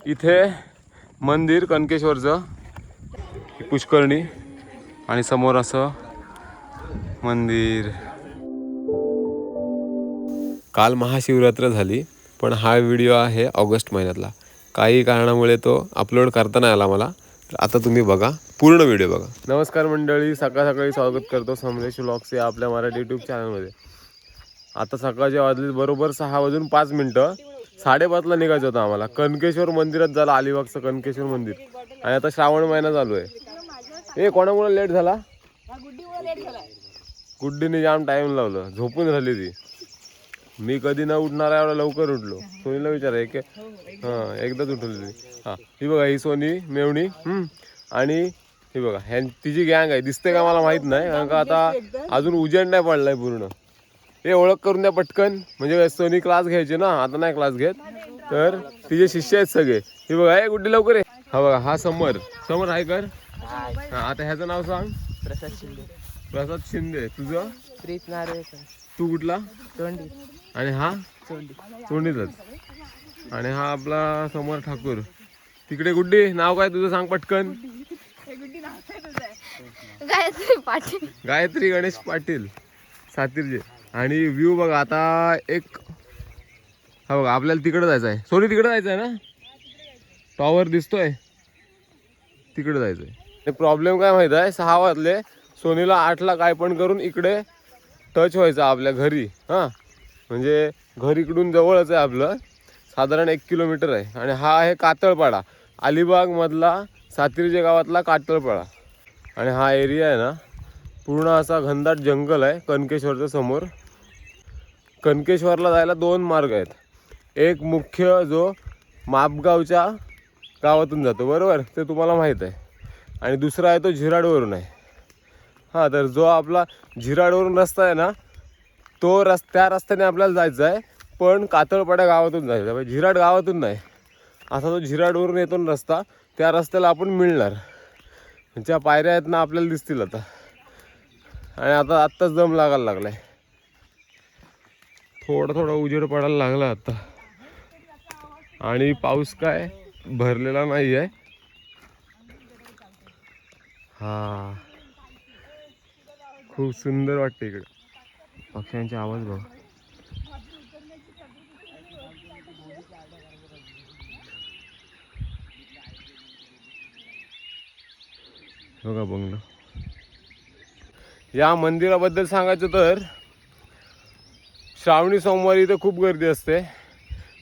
इथे मंदिर कनकेश्वरचं. ही पुष्करणी आणि समोर असं मंदिर. काल महाशिवरात्र झाली पण हा व्हिडिओ आहे ऑगस्ट महिन्यातला. काही कारणामुळे तो अपलोड करता नाही आला मला. तर आता तुम्ही बघा पूर्ण व्हिडिओ बघा. नमस्कार मंडळी सकाळ सकाळी स्वागत करतो समरेश व्लॉग्स या आपल्या मराठी यूट्यूब चॅनलमध्ये आता सकाळच्या वाजले बरोबर सहा वाजून पाच मिनटं. साडेपाचला निघायचं होतं आम्हाला. कनकेश्वर मंदिरात झालं अलिबागचं कनकेश्वर मंदिर. आणि आता श्रावण महिना चालू आहे. ए कोणामुळे लेट झाला? गुड्डीने जाम टाइम लावलं. झोपून झाली ती. मी कधी न उठणार एवढा लवकर उठलो. सोनीला विचार एक हां एकदाच उठवली ती. हां. ही बघा ही सोनी मेवणी हम्म. आणि ही बघा ह्या तिची गँग आहे. दिसते का मला माहीत नाही कारण का आता अजून उजेड नाही पडलाय पूर्ण. हे ओळख करून द्या पटकन. म्हणजे सोनी क्लास घ्यायचे ना? आता नाही क्लास घेत. तर तिचे शिष्य आहेत सगळे. हे बघा हे गुड्डी लवकर आहे हा बघा हा समर. समर हाय कर. हा, आता ह्याचं नाव सांग. प्रसाद शिंदे. प्रसाद शिंदे. तुझं? प्रीत नारळकर तू कुठला? तोंडी आणि हा? चोंडी तोंडीतच. आणि हा आपला समोर ठाकूर. तिकडे गुड्डी नाव काय तुझं सांग पटकन. गायत्री पाटील. गायत्री गणेश पाटील. सातीरचे आणि व्ह्यू बघा आता एक हा बघा आपल्याला तिकडं जायचं आहे सोनी तिकडं जायचं आहे ना? टॉवर दिसतोय. तिकडं जायचं आहे प्रॉब्लेम काय माहीत आहे? सहा वाजले. सोनीला आठला काय पण करून इकडे टच व्हायचं आपल्या घरी. हां? म्हणजे घर इकडून जवळच आहे आपलं. साधारण एक किलोमीटर आहे. आणि हा आहे कातळपाडा. अलिबागमधला सातिर्जे गावातला कातळपाडा. आणि हा एरिया आहे ना पूर्ण असा घनदाट जंगल आहे कनकेश्वरच्या समोर. कनकेश्वरला जायला दोन मार्ग आहेत. एक मुख्य जो मापगावच्या गावातून जातो बरोबर? ते तुम्हाला माहीत आहे. आणि दुसरा आहे तो झिराडवरून आहे. हां तर जो आपला झिराडवरून रस्ता आहे ना तो रस त्या रस्त्याने आपल्याला जायचं आहे पण कातळपाड्या गावातून जायचं आहे. म्हणजे झिराड गावातून नाही. असा जो झिराडवरून येतो ना रस्ता त्या रस्त्याला आपण मिळणार. ज्या पायऱ्या आहेत ना आपल्याला दिसतील आता. आणि आता आत्ताच दम लागायला लागला आहे थोडा थोडा उजेड पडायला लागला आता. आणि पाऊस काय? भरलेला नाही आहे हा. खूप सुंदर वाटते इकडे. पक्ष्यांचे आवाज बघ. बघा बंगला. या मंदिराबद्दल सांगायचं तर श्रावणी सोमवारी इथं खूप गर्दी असते.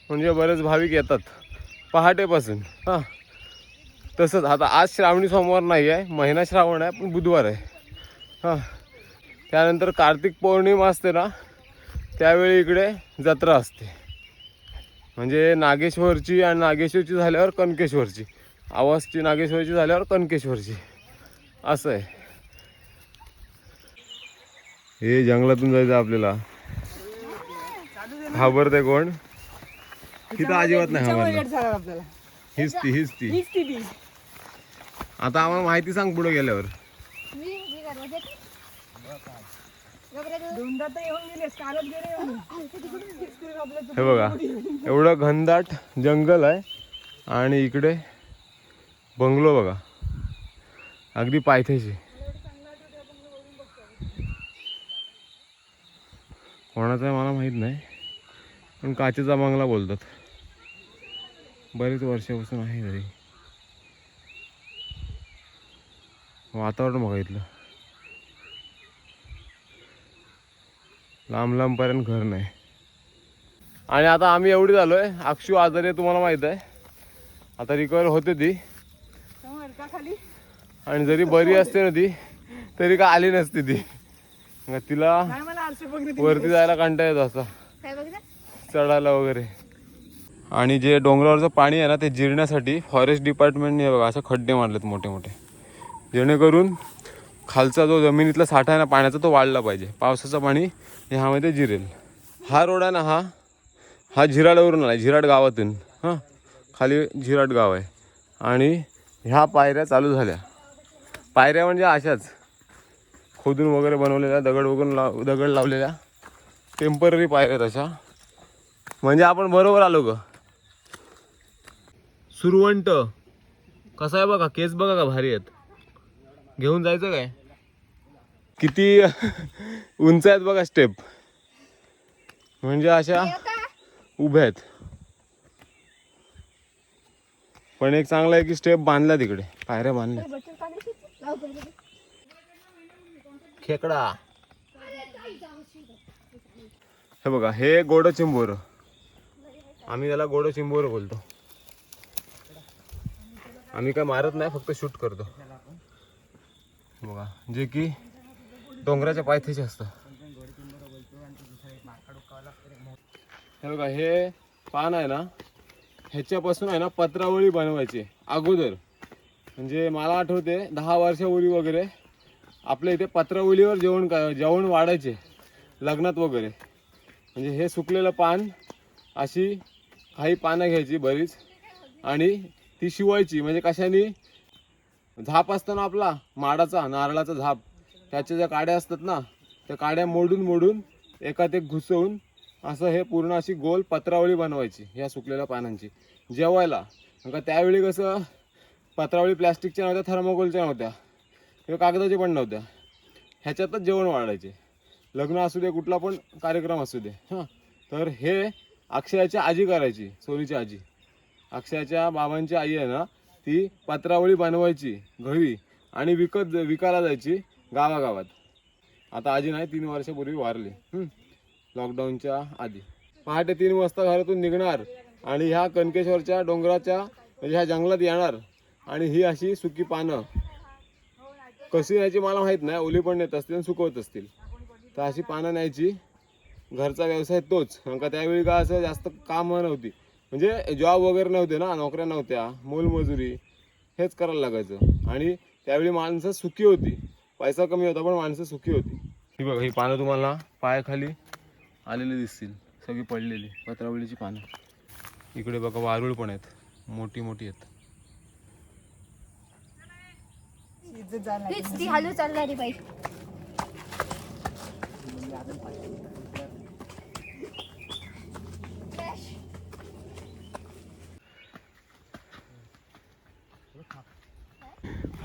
म्हणजे बरेच भाविक येतात. पहाटेपासून. हां. तसंच आता आज श्रावणी सोमवार नाही आहे महिना श्रावण आहे पण बुधवार आहे. हां. त्यानंतर कार्तिक पौर्णिमा असते ना त्यावेळी इकडे जत्रा असते. म्हणजे नागेश्वरची आणि नागेश्वरची झाल्यावर कनकेश्वरची. आवासची नागेश्वरची झाल्यावर कनकेश्वरची. असं आहे. हे जंगलातून जायचं आपल्याला. घाबरते कोण तिथं अजिबात नाही घाबरलं आपल्याला. हीच ती हीच ती. आता आम्हाला माहिती सांग पुढे गेल्यावर. मी मी करवते दोनदा तर येऊन गेले कालच गेले हे बघा एवढं घनदाट जंगल आहे आणि इकडे बंगलो बघा. अगदी पायथ्याशी. कोणाचा आहे मला माहीत नाही. पण काचेचा बंगला बोलतात. बरेच वर्षापासून आहे तरी वातावरण बघा इथलं. लांब लांबपर्यंत घर नाही. आणि आता आम्ही एवढी झालोय. अक्षू आजारी आहे तुम्हाला माहीत आहे. आता रिकवर होते ती. आणि जरी बरी असते ना ती तरी का आली नसती ती. तिला वरती जायला कंटा येतो असा. चढायला वगैरे. आणि जे डोंगरावरचं पाणी आहे ना ते जिरण्यासाठी फॉरेस्ट डिपार्टमेंटने बघा असं खड्डे मारलेत मोठे मोठे. जेणेकरून खालचा जो जमिनीतला साठा आहे ना पाण्याचा तो वाढला पाहिजे. पावसाचं पाणी ह्यामध्ये जिरेल. हा रोड आहे ना हा हा झिराडवरून आला झिराड गावातून. हां खाली झिराड गाव आहे. आणि ह्या पायऱ्या चालू झाल्या. पायऱ्या म्हणजे अशाच. खोदून वगैरे बनवलेल्या दगड वगैरे लाव दगड लावलेल्या. टेंपररी पायऱ्या तशा म्हणजे आपण बरोबर आलो ग. सुरवंट. कसा आहे बघा केस बघा का भारी आहेत. घेऊन जायचं काय? किती उंच आहेत बघा स्टेप म्हणजे अशा उभ्या आहेत. पण एक चांगला आहे की स्टेप बांधला तिकडे. पायऱ्या बांधल्या. खेकडा. हे बघा हे गोड चिंबोर आम्ही त्याला गोड चिंबोर बोलतो. आम्ही काय मारत नाही फक्त शूट करतो. बघा जे की डोंगराच्या पायथ्याचे असतं. हे बघा हे पान आहे ना ह्याच्यापासून आहे ना पत्रावळी बनवायची अगोदर. म्हणजे मला आठवते दहा वर्षापूर्वी वगैरे आपल्या इथे पत्रावळीवर जेवण का जेवण वाढायचे लग्नात वगैरे. म्हणजे हे सुकलेलं पान अशी काही पानं घ्यायची बरीच. आणि ती शिवायची म्हणजे कशाने? झाप असतो ना आपला माडाचा नारळाचा झाप. त्याच्या ज्या काड्या असतात ना त्या काड्या मोडून मोडून एकात एक घुसवून असं हे पूर्ण अशी गोल पत्रावळी बनवायची ह्या सुकलेल्या पानांची. जेवायला. का त्यावेळी कसं पत्रावळी प्लॅस्टिकच्या नव्हत्या थर्मोकोलच्या नव्हत्या. किंवा कागदाच्या पण नव्हत्या. ह्याच्यातच जेवण वाढायचे. लग्न असू दे कुठला पण कार्यक्रम असू दे. हां. तर हे अक्षयाची आजी करायची सोनीची आजी. अक्षयाच्या बाबांची आई आहे ना ती पत्रावळी बनवायची घरी आणि विकत विकायला जायची गावागावात. आता आजी नाही तीन वर्षापूर्वी वारली. लॉकडाऊनच्या आधी. पहाटे तीन वाजता घरातून निघणार आणि ह्या कनकेश्वरच्या डोंगराच्या म्हणजे ह्या जंगलात येणार आणि ही अशी सुकी पानं. कशी न्यायची मला माहीत नाही ओली पण नेत असतील आणि सुकवत असतील. तर अशी पानं न्यायची. घरचा व्यवसाय तोच. कारण का त्यावेळी काय असं जास्त काम नव्हती. म्हणजे जॉब वगैरे नव्हते ना नोकऱ्या नव्हत्या मोलमजुरी हेच करायला लागायचं. आणि त्यावेळी माणसं सुखी होती. पैसा कमी होता पण माणसं सुखी होती. ही बघा ही पानं तुम्हाला पायाखाली आलेली दिसतील. सगळी पडलेली पत्रावळीची पानं. इकडे बघा वारुळ पण आहेत. मोठी मोठी आहेत. ती हालू चालणारी बाई.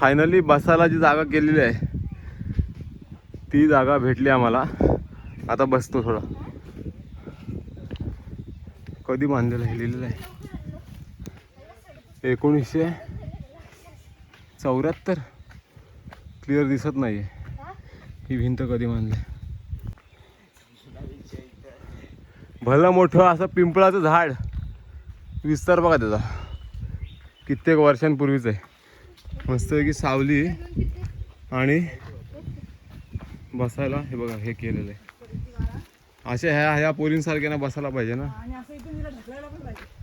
फायनली बसायला जी जागा केलेली आहे ती जागा भेटली आम्हाला. आता बसतो थोडा. कधी बांधलेलं आहे लिहिलेलं आहे. एकोणीसशे चौऱ्याहत्तर. क्लिअर दिसत नाही आहे ही भिंत कधी बांधली? भलं मोठं असं पिंपळाचं झाड. विस्तार बघा त्याचा. कित्येक वर्षांपूर्वीच आहे. मस्तपैकी सावली आणि बसायला हे बघा हे केलेलं आहे. अशा ह्या ह्या पोरींसारख्या बसायला पाहिजे ना.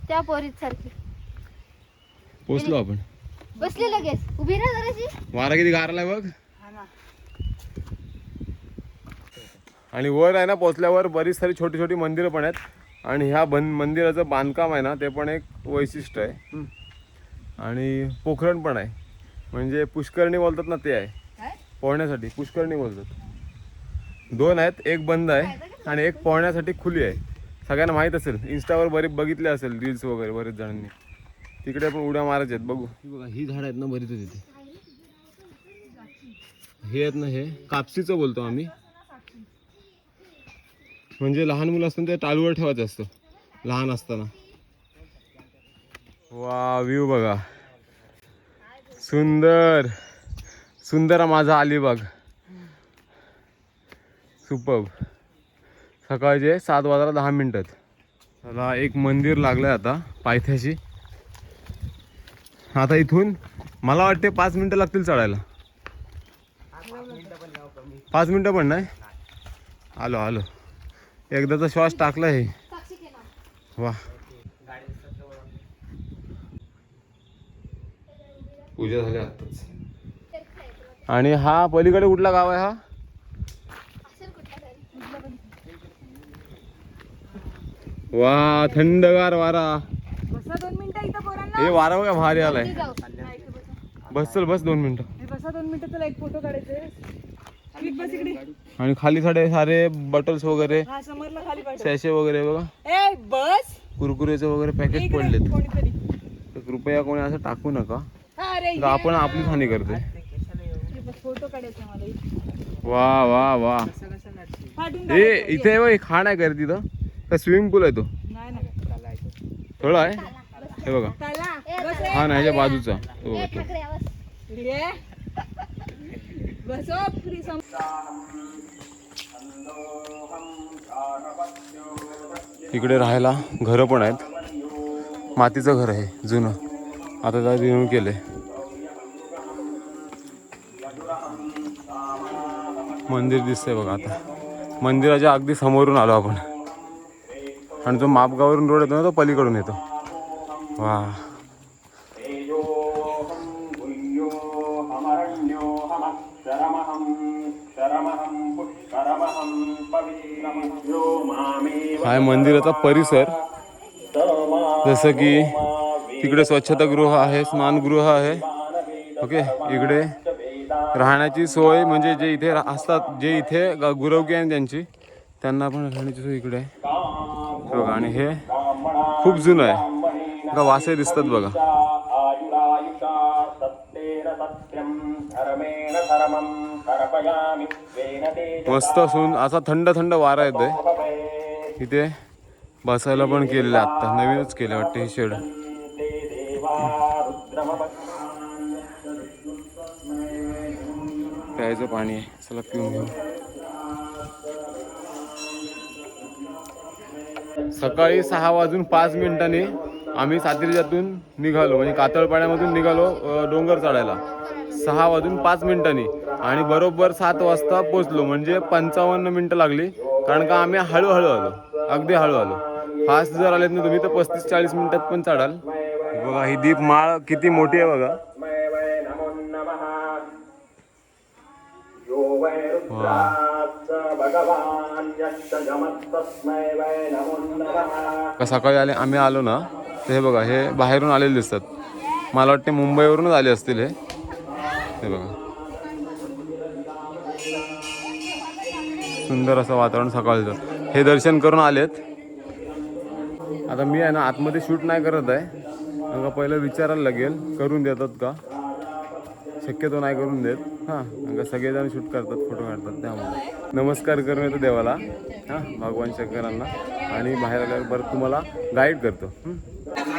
त्या पोरीत सारखी पोचलो आपण. बसली लगेच उभी राहा जराशी. वारा किती गारलाय बघ. हा ना. आणि वर आहे ना पोचल्यावर बरीच सारी छोटी छोटी मंदिरं पण आहेत. आणि ह्या बन मंदिराचं बांधकाम आहे ना ते पण एक वैशिष्ट्य आहे. आणि पोखरण पण आहे. म्हणजे पुष्करणी बोलतात ना ते आहे. काय? पोहण्यासाठी पुष्करणी बोलतात. दोन आहेत एक बंद आहे आणि एक पोहण्यासाठी खुली आहे. सगळ्यांना माहीत असेल इंस्टावर बरेच बघितले असेल रील्स वगैरे बरेच जणांनी. तिकडे पण उड्या मारायच्या आहेत बघू. बघा ही झाड आहेत ना बरीच तिथे हे आहेत ना हे कापसीचं बोलतो आम्ही. म्हणजे लहान मुलं असताना ते टाळूवर ठेवायचं असतं लहान असताना. वा व्ह्यू बघा. सुंदर. सुंदर माझा अलिबाग सुपब. सकाळचे सात वाजता दहा मिनिटात त्याला एक मंदिर लागलंय आता पायथ्याशी. आता इथून मला वाटते पाच मिनिटं लागतील चढायला. पाच मिनिटं पण नाही? आलो आलो. एकदाचा श्वास टाकला हे. वा पूजा झाली आताच आणि हा पलीकडे कुठला गाव आहे हा? वा थंडगार वारा. बसा दोन मिनिटं इथं पोरांना. हे वारा बघा भारी आलाय. बस चल बस दोन मिनिटं. बसा दोन मिनिटं तुला एक फोटो काढायचे अमित बस इकडे. आणि खाली साडे सारे बॉटल्स वगैरे हा समरला खाली पाठव सॅशे वगैरे बघा. ए बस. कुरकुरेचे वगैरे पॅकेट पडलेत. कृपया कोणी असं टाकू नका. तर आपण आपलीच हानी करते फोटो काढायचा मला इथे. वा वा वा. ए इथे बघ, खाण आहे का रे तिथं. का स्विमिंग पूल आहे तो. नाही थोडा आहे. हे बघा. हा ना ह्याच्या बाजूचा. तो सम इकडे राहायला घरं पण आहेत. मातीचं घर आहे जुनं. आता त्याला रिन्यू केलंय. मंदिर दिसतंय बघा आता. मंदिराच्या अगदी समोरून आलो आपण. आणि जो मापगावरून रोड येतो ना तो पलीकडून येतो. वा. हा मंदिराचा परिसर. जसं की तिकडे स्वच्छतागृह आहे स्नानगृह आहे. ओके इकडे. राहण्याची सोय म्हणजे जे इथे रा- असतात जे इथे ग- गुरवकी आहे त्यांची त्यांना पण राहण्याची सोय इकडे आहे. बघा आणि हे खूप जुनं आहे. बघा वासे दिसतात बघा. मस्त असून असा थंड थंड वारा येतोय. इथे बसायला पण केलेलं आत्ता नवीनच केलं वाटतं हे शेड. प्यायचं पाणी आहे. चला पिऊन घेऊ. सकाळी सहा वाजून पाच मिनिटांनी आम्ही सातिर्जातून निघालो. म्हणजे कातळपाड्यामधून निघालो डोंगर चढायला. सहा वाजून पाच मिनिटांनी. आणि बरोबर सात वाजता पोचलो म्हणजे पंचावन्न मिनिटं लागली. कारण का आम्ही हळूहळू आलो. अगदी हळू आलो. फास्ट जर आलेत ना तुम्ही तर पस्तीस चाळीस मिनिटात पण चढाल. बघा ही दीप माळ किती मोठी आहे बघा. का सकाळी आले आम्ही आलो ना तर हे बघा हे बाहेरून आलेले दिसतात. मला वाटते मुंबईवरूनच आले असतील हे. हे बघा. सुंदर असं वातावरण सकाळचं. हे दर्शन करून आलेत. आता मी आहे ना आतमध्ये शूट नाही करत आहे. मग पहिलं विचारायला लागेल करून देतात का? शक्यतो नाही करून देत. हां सगळेजण शूट करतात फोटो काढतात त्यामुळे. नमस्कार करून येतो देवाला. हां भगवान शंकरांना. आणि बाहेर आल्यावर परत तुम्हाला गाईड करतो.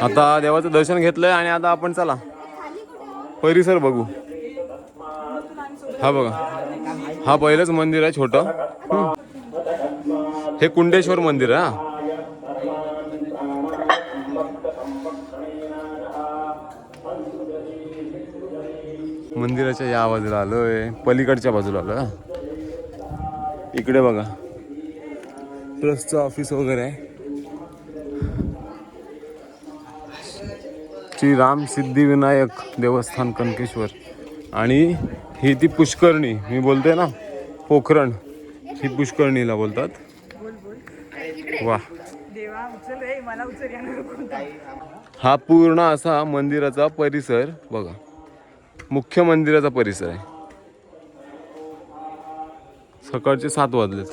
आता देवाचं दर्शन घेतलंय आणि आता आपण चला. परिसर बघू. हा बघा. हा पहिलंच मंदिर आहे छोटं. हे कुंडेश्वर मंदिर आहे हां. मंदिराच्या या बाजूला आलोय. पलीकडच्या बाजूला आलो इकडे बघा. ट्रस्टचं ऑफिस वगैरे आहे. श्री राम सिद्धिविनायक देवस्थान कनकेश्वर. आणि ही ती पुष्करणी मी बोलते ना पोखरण. ही पुष्करणीला बोलतात. वा. हा पूर्ण असा मंदिराचा परिसर बघा. मुख्य मंदिराचा परिसर आहे. सकाळचे सात वाजलेत.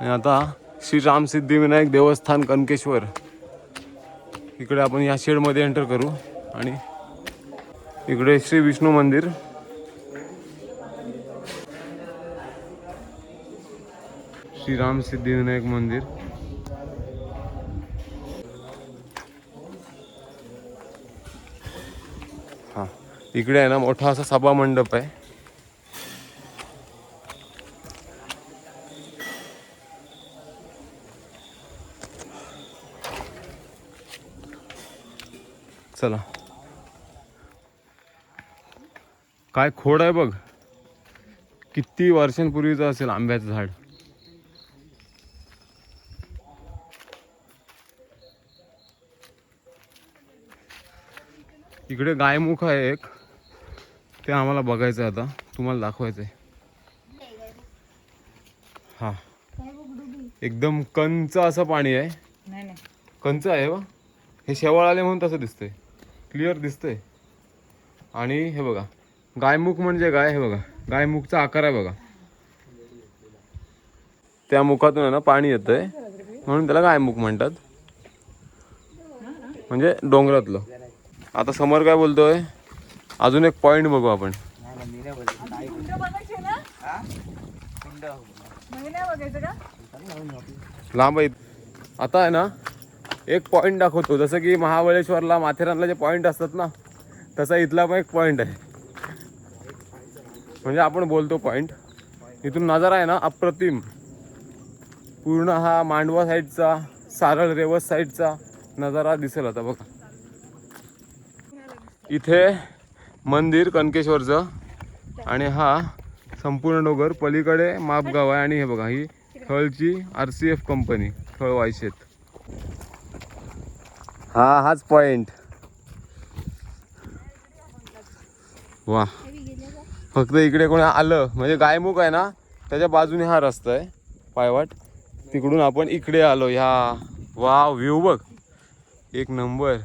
आणि आता श्री राम सिद्धिविनायक देवस्थान कनकेश्वर. इकडे आपण या शेडमध्ये एंटर करू आणि इकडे श्री विष्णू मंदिर. श्री राम सिद्धिविनायक मंदिर. इकडे आहे ना मोठा असा सभा मंडप आहे. चला. काय खोड आहे बघ. किती वर्षांपूर्वीचं असेल आंब्याचं झाड. इकडे गायमुख आहे एक. ते आम्हाला बघायचं आहे आता. तुम्हाला दाखवायचं आहे. हा. एकदम कंच असं पाणी आहे. नाही नाही. कंच आहे बा हे शेवाळ आले म्हणून तसं दिसतंय. क्लिअर दिसतंय. आणि हे बघा. गायमुख म्हणजे काय? हे बघा. गायमुखचा आकार आहे बघा. त्या मुखातून आहे ना पाणी येतंय. म्हणून त्याला गायमुख म्हणतात. म्हणजे डोंगरातलं. आता समोर काय बोलतोय? अजून एक पॉइंट बघू आपण. लांब आहेत आता आहे ना एक पॉइंट दाखवतो. जसं की महाबळेश्वरला माथेरानला जे पॉइंट असतात ना तसा इथला पण एक पॉइंट आहे. म्हणजे आपण बोलतो पॉइंट इथून नजारा आहे ना अप्रतिम. पूर्ण हा मांडवा साईडचा सारळ रेवस साईडचा नजारा दिसेल आता बघा. इथे मंदिर कनकेश्वरचं. आणि हा संपूर्ण डोंगर पलीकडे मापगाव आहे. आणि हे बघा ही थळची R C F company Thal Vaishet. हा हाच पॉइंट. वा फक्त इकडे कोणी आलं म्हणजे गायमुख आहे ना त्याच्या बाजूने हा रस्ता आहे पायवाट. तिकडून आपण इकडे आलो ह्या. वा व्ह्यू बघ. एक नंबर.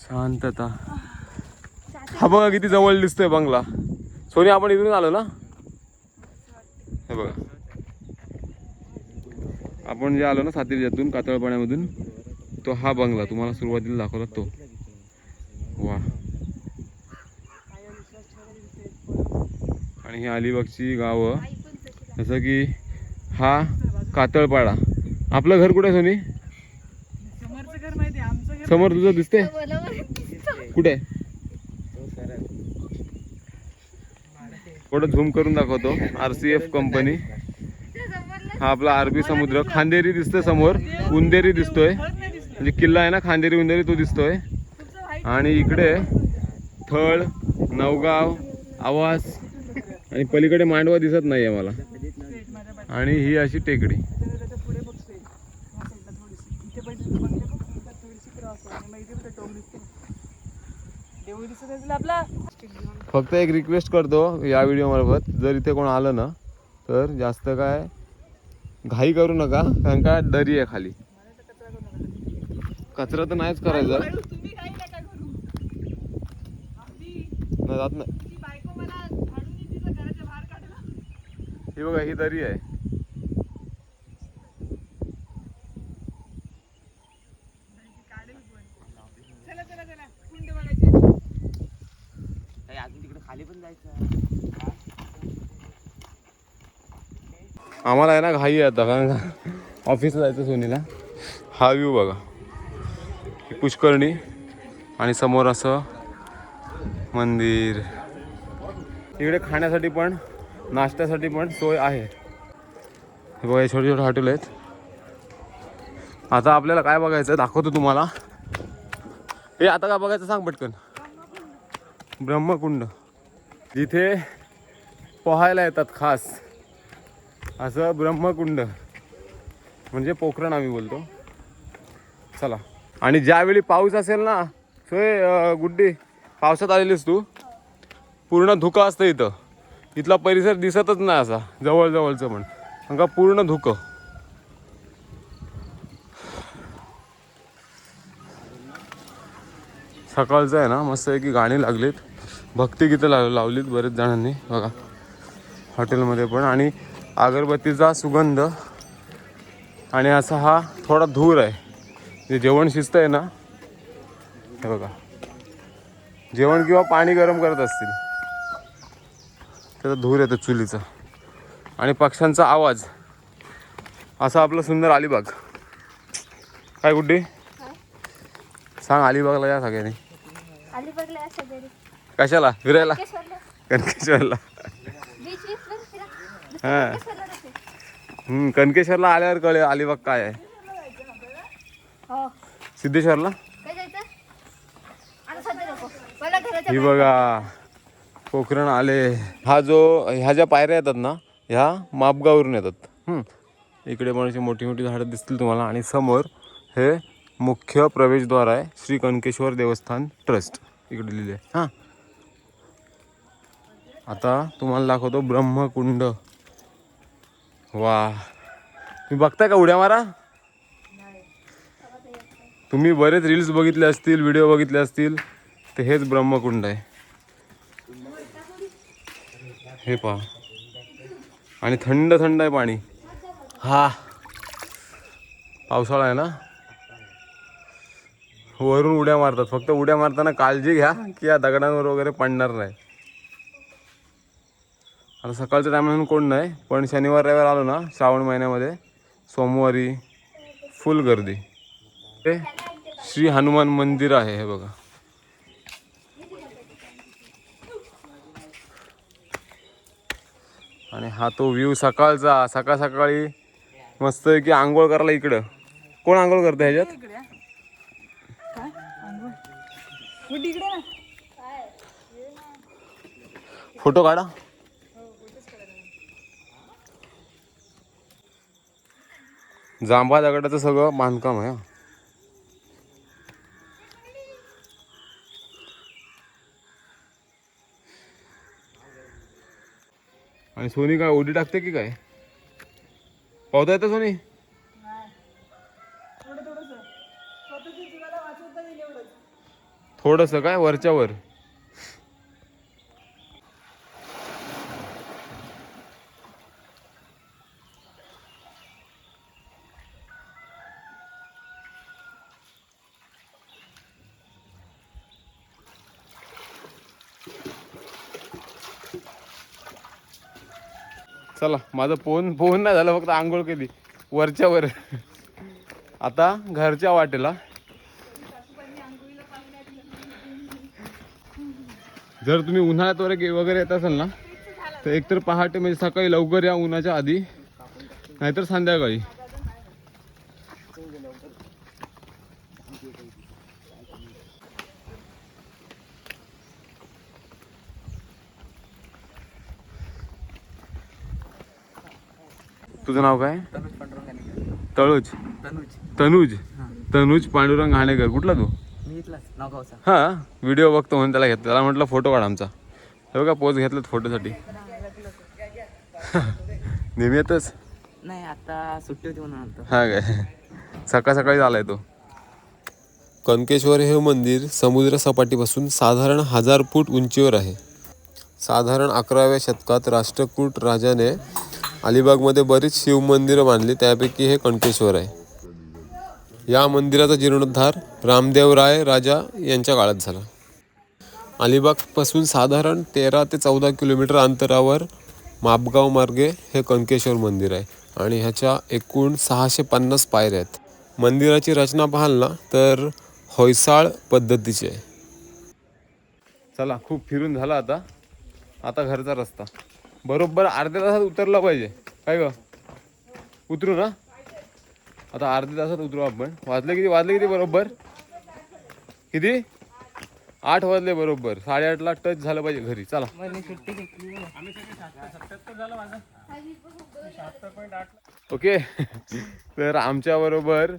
शांतता. हा बघा किती जवळ दिसतोय बंगला. सोनी आपण इथून आलो ना? हे बघा. आपण जे आलो ना सातिर्जातून कातळपाण्यामधून तो हा बंगला. तुम्हाला सुरुवातीला दाखवला तो. वा आणि ही अलिबागची गावं. जसं की हा कातळपाडा. आपलं घर कुठे सोनी? समोर तुझं दिसते कुठे? थोडं झूम करून दाखवतो. आर सी एफ कंपनी हा आपला अरबी समुद्र. खांदेरी दिसतोय समोर. उंदेरी दिसतोय. म्हणजे किल्ला आहे ना खांदेरी उंदेरी तो दिसतोय. आणि इकडे थळ नवगाव आवास आणि पलीकडे मांडवा दिसत नाही आहे मला. आणि ही अशी टेकडी त्याच्या त्याच्या पुढे बघ स्ट्रेट या साईडला थोडीशी इथे पहिले बंगले बघ इथं थोडीशी क्रॉस आहे आणि मग इथे कुठे टोक दिसते देऊ दिसत असेल आपला फक्त एक रिक्वेस्ट करतो या व्हिडिओ मार्फत. जर इथे कोण आलं ना तर जास्त काय घाई करू नका कारण का दरी आहे खाली. कचरा तर नाहीच करायचा. जात नाही. ही बघा ही दरी आहे काढेल पण चला चला चला कुंड बघायचे अजून तिकडे खाली पण जायचं आम्हाला आहे ना घाई आहे आता कारण का ऑफिसला जायचं सोनीला. हा व्ह्यू बघा. ही आणि समोर असं मंदिर. इकडे खाण्यासाठी पण नाश्त्यासाठी पण सोय आहे. हे बघा हे छोटे छोटे हॉटेल आहेत. आता आपल्याला काय बघायचं दाखवतो तुम्हाला. हे आता काय बघायचं सांग पटकन. ब्रह्मकुंड. इथे पोहायला येतात खास. असं ब्रह्मकुंड. म्हणजे पोखरण आम्ही बोलतो. चला. आणि ज्यावेळी पाऊस असेल ना सोय गुड्डी पावसात आलेलीस तू. पूर्ण धुकं असतं इथं. इथला परिसर दिसतच नाही असा जवळजवळचं पण. का पूर्ण धुकं. सकाळचं आहे ना मस्त आहे की गाणी लागलीत. भक्तिगीतं लाव लावलीत बरेच जणांनी बघा. हॉटेलमध्ये पण. आणि अगरबत्तीचा सुगंध आणि असा हा थोडा धूर आहे. जे जेवण शिस्त आहे ना हे बघा. जेवण किंवा पाणी गरम करत असतील त्याचा धूर येतो चुलीचा. आणि पक्ष्यांचा आवाज. असा आपलं सुंदर अलिबाग. काय गुड्डी? सांग अलिबागला या सगळ्यांनी. कशाला? फिरायला? केशवरला कनकेश्वरला बीच बीच वर फिरा हां. कनकेश्वरला आल्यावर कळेल अलिबाग काय आहे. हो. सिद्धेश्वरला? ही. बघा पोखरण आले. हा जो ह्या ज्या पायऱ्या येतात ना ह्या मापगावरून येतात. हम्म. इकडे पण अशी मोठी मोठी झाडं दिसतील तुम्हाला. आणि समोर हे मुख्य प्रवेशद्वार आहे श्री कणकेश्वर देवस्थान ट्रस्ट. इकडे लिहिले हां. आता तुम्हाला दाखवतो ब्रह्मकुंड. वा. तुम्ही बघताय का उड्या मारा? तुम्ही बरेच रील्स बघितले असतील व्हिडिओ बघितले असतील तर हेच ब्रह्मकुंड आहे. हे पहा. आणि थंड थंड आहे पाणी. हा. पावसाळा आहे ना? वरून उड्या मारतात. फक्त उड्या मारताना काळजी घ्या की या दगडांवर वगैरे पडणार नाही. आता सकाळच्या टायमातून कोण नाही पण शनिवार रविवार आलो ना श्रावण महिन्यामध्ये सोमवारी फुल गर्दी. हे श्री हनुमान मंदिर आहे हे बघा. आणि हा तो व्ह्यू सकाळचा सकाळ सकाळी मस्त की आंघोळ करायला इकडं. कोण आंघोळ करतं ह्याच्यात? फोटो काढा. जांभा दगडाचं सगळं बांधकाम आहे. आणि सोनी काय ओढी टाकते की काय? पावता येतं सोनी? थोडं थोडंसं. काय? वरच्या चला माझं पोहून पोहून नाही झालं फक्त आंघोळ केली. वरच्या वर. आता घरच्या वाटेला. जर तुम्ही उन्हाळ्यात वगैरे वगैरे येत असाल ना तर एकतर पहाटे म्हणजे सकाळी लवकर या उन्हाच्या आधी नाहीतर संध्याकाळी. तुझं नाव काय? तळुज तनुज? तनुज. पांडुरंग घाणेकर कुठला तू? हा व्हिडिओ बघतो म्हणून त्याला घेतला. त्याला म्हटलं फोटो काढ आमचा. हे बघा पोज घेतलं फोटोसाठी नेहमी येतच नाही आता सुट्टी होती म्हणून आलतो. हा काय? सकाळ सकाळी आलाय तो. कनकेश्वर हे मंदिर समुद्र सपाटीपासून साधारण हजार फूट उंचीवर आहे. साधारण अकराव्या शतकात राष्ट्रकूट राजाने अलिबागमध्ये बरीच शिवमंदिरं बांधली त्यापैकी हे कणकेश्वर आहे. या मंदिराचा जीर्णोद्धार रामदेव राय राजा यांच्या काळात झाला. अलिबागपासून साधारण तेरा ते चौदा किलोमीटर अंतरावर मापगाव मार्गे हे कणकेश्वर मंदिर आहे आणि ह्याच्या एकूण सहाशे पन्नास पायऱ्या आहेत. मंदिराची रचना पाहाल ना तर होयसाळ पद्धतीची आहे. चला खूप फिरून झाला आता. आता घरचा रस्ता. बरोबर अर्ध्या तासात उतरला पाहिजे. काय ग? उतरू ना? आता अर्ध्या तासात उतरू आपण. वाजले किती? वाजले किती बरोबर? किती? आठ वाजले बरोबर. साडेआठला टच झालं पाहिजे घरी. चला. ओके. तर आमच्याबरोबर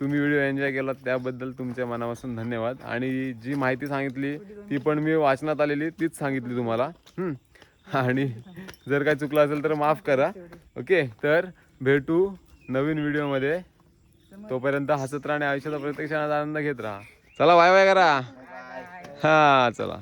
तुम्ही व्हिडिओ एन्जॉय केला त्याबद्दल तुमच्या मनापासून धन्यवाद. आणि जी माहिती सांगितली ती पण मी वाचनात आलेली तीच सांगितली तुम्हाला. आणि जर काय चुकलं असेल तर माफ करा. ओके तर भेटू नवीन व्हिडिओमध्ये. तोपर्यंत हसत राहणे आयुष्याचा प्रत्येक क्षणाचा आनंद घेत राहा. चला बाय बाय करा. हा चला.